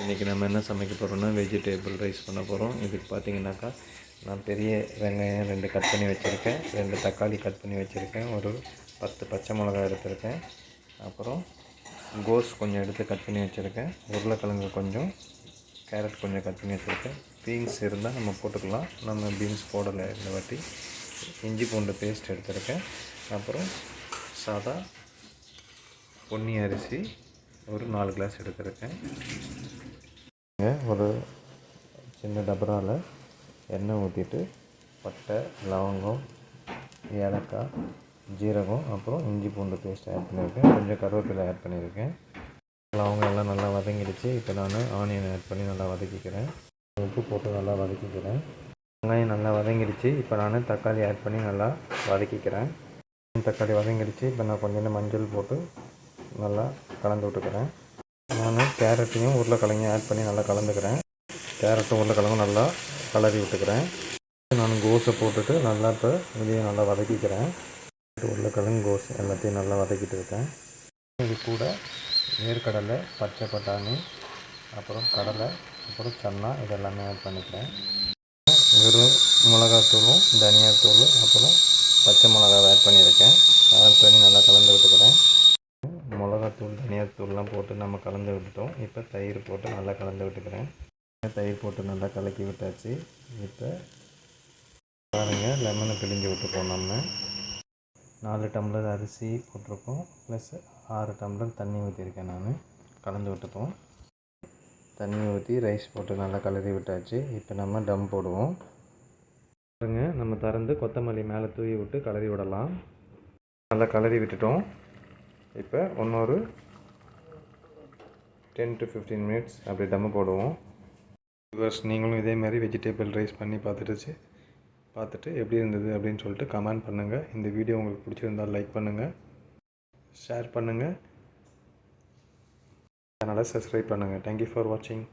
இன்றைக்கி நம்ம என்ன சமைக்க போகிறோம்னா வெஜிடேபிள் ரைஸ் பண்ண போகிறோம் இதுக்கு பார்த்தீங்கன்னாக்கா நான் பெரிய வெங்காயம் ரெண்டு கட் பண்ணி வச்சுருக்கேன். ரெண்டு தக்காளி கட் பண்ணி வச்சுருக்கேன். ஒரு பத்து பச்சை மிளகாய் எடுத்திருக்கேன். அப்புறம் கோஸ் கொஞ்சம் எடுத்து கட் பண்ணி வச்சுருக்கேன். உருளைக்கிழங்கு கொஞ்சம் கேரட் கொஞ்சம் கட் பண்ணி வச்சுருக்கேன். பீன்ஸ் இருந்தால் நம்ம போட்டுக்கலாம். நம்ம பீன்ஸ் போடலை இந்த வாட்டி. இஞ்சி பூண்டு பேஸ்ட் எடுத்திருக்கேன். அப்புறம் சாதா பொன்னி அரிசி ஒரு நாலு கிளாஸ் எடுத்திருக்கேன். ஒரு சின்ன டபராவில் எண்ணெய் ஊற்றிட்டு பட்டை லவங்கம் ஏலக்காய் ஜீரகம் அப்புறம் இஞ்சி பூண்டு பேஸ்ட் ஆட் பண்ணியிருக்கேன். கொஞ்சம் கருவேப்பிலை ஆட் பண்ணியிருக்கேன். லவங்கம் எல்லாம் நல்லா வதங்கிடுச்சு. இப்போ நான் ஆனியன் ஆட் பண்ணி நல்லா வதக்கிக்கிறேன். உப்பு போட்டு நல்லா வதக்கிக்கிறேன். வெங்காயம் நல்லா வதங்கிடுச்சு. இப்போ நான் தக்காளி ஆட் பண்ணி நல்லா வதக்கிக்கிறேன். தக்காளி வதங்கிடுச்சு. இப்போ நான் கொஞ்சம் மஞ்சள் போட்டு நல்லா கலந்து விட்டுக்கிறேன். கேரட்டையும் உருளைக்கிழங்கையும் ஆட் பண்ணி நல்லா கலந்துக்கிறேன். கேரட்டும் உருளைக்கிழங்கும் நல்லா கலரி விட்டுக்கிறேன். நான் கோஸை போட்டுட்டு நல்லா இப்போ இதையும் நல்லா வதக்கிக்கிறேன். உருளைக்கிழங்கு கோஸ் எல்லாத்தையும் நல்லா வதக்கிட்டு இருக்கேன். இது கூட வேர்க்கடலை பச்சை பட்டாணி அப்புறம் கடலை அப்புறம் சன்னா இதெல்லாமே ஆட் பண்ணிக்கிறேன். வெறும் மிளகாத்தூளும் தனியாத்தூள் அப்புறம் பச்சை மிளகாவை ஆட் பண்ணியிருக்கேன். ஆட் பண்ணி நல்லா கலந்து விட்டுக்கிறேன். மிளகாத்தூள் தனியாத்தூள்லாம் போட்டு நம்ம கலந்து விட்டுட்டோம். இப்போ தயிர் போட்டு நல்லா கலந்து விட்டுக்கிறேன். தயிர் போட்டு நல்லா கலக்கி விட்டாச்சு. இப்போ பாருங்கள் லெமனை பிழிஞ்சு விட்டுப்போம் நம்ம. நாலு டம்ளர் அரிசி போட்டிருக்கோம். ப்ளஸ் ஆறு டம்ளர் தண்ணி ஊற்றிருக்கேன் நான். கலந்து விட்டுப்போம் தண்ணி ஊற்றி ரைஸ் போட்டு நல்லா கலரி விட்டாச்சு. இப்போ நம்ம டம் போடுவோம். பாருங்கள் நம்ம திறந்து கொத்தமல்லி மேலே தூவி விட்டு கலரி விடலாம். நல்லா கலரி விட்டுட்டோம். இப்போ இன்னொரு டென் டு ஃபிஃப்டீன் மினிட்ஸ் அப்படி தம்மு போடுவோம். விவர்ஸ் நீங்களும் இதே மாதிரி வெஜிடேபிள் ரைஸ் பண்ணி பார்த்துட்டுச்சு பார்த்துட்டு எப்படி இருந்தது அப்படின்னு சொல்லிட்டு கமெண்ட் பண்ணுங்கள் இந்த வீடியோ உங்களுக்கு பிடிச்சிருந்தால் லைக் பண்ணுங்கள் ஷேர் பண்ணுங்கள் அதனால் சப்ஸ்கிரைப் பண்ணுங்கள் தேங்க்யூ ஃபார் வாட்சிங்